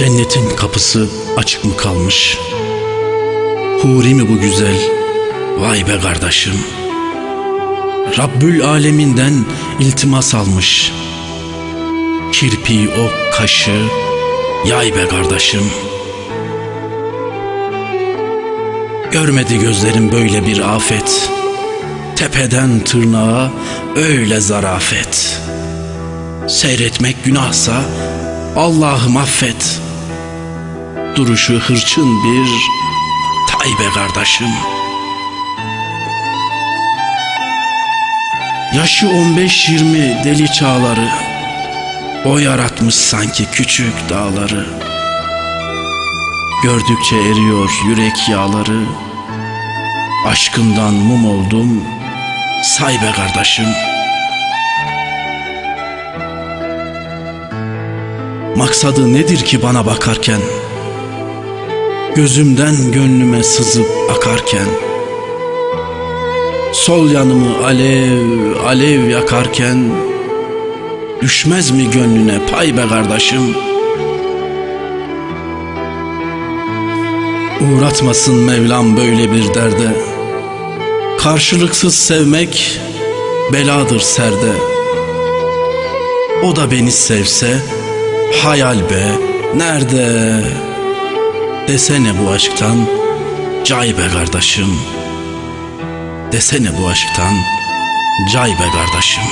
Cennetin kapısı açık mı kalmış? Huri mi bu güzel? Vay be kardeşim. Rabbül aleminden iltimas almış. Kirpiği o kaşı, yay be kardeşim. Görmedi gözlerim böyle bir afet. Tepeden tırnağa öyle zarafet. Seyretmek günahsa Allah'ım affet. Duruşu hırçın bir taybe kardeşim. Yaşı 15-20 deli çağları. O yaratmış sanki küçük dağları. Gördükçe eriyor yürek yağları. Aşkından mum oldum. Say be kardeşim. Maksadı nedir ki bana bakarken? Gözümden gönlüme sızıp akarken Sol yanımı alev alev yakarken Düşmez mi gönlüne pay be kardeşim? Uğratmasın Mevlam böyle bir derde. Karşılıksız sevmek beladır serde. O da beni sevse hayal be nerede Desene bu aşktan cay be kardeşim. Desene bu aşktan cay be kardeşim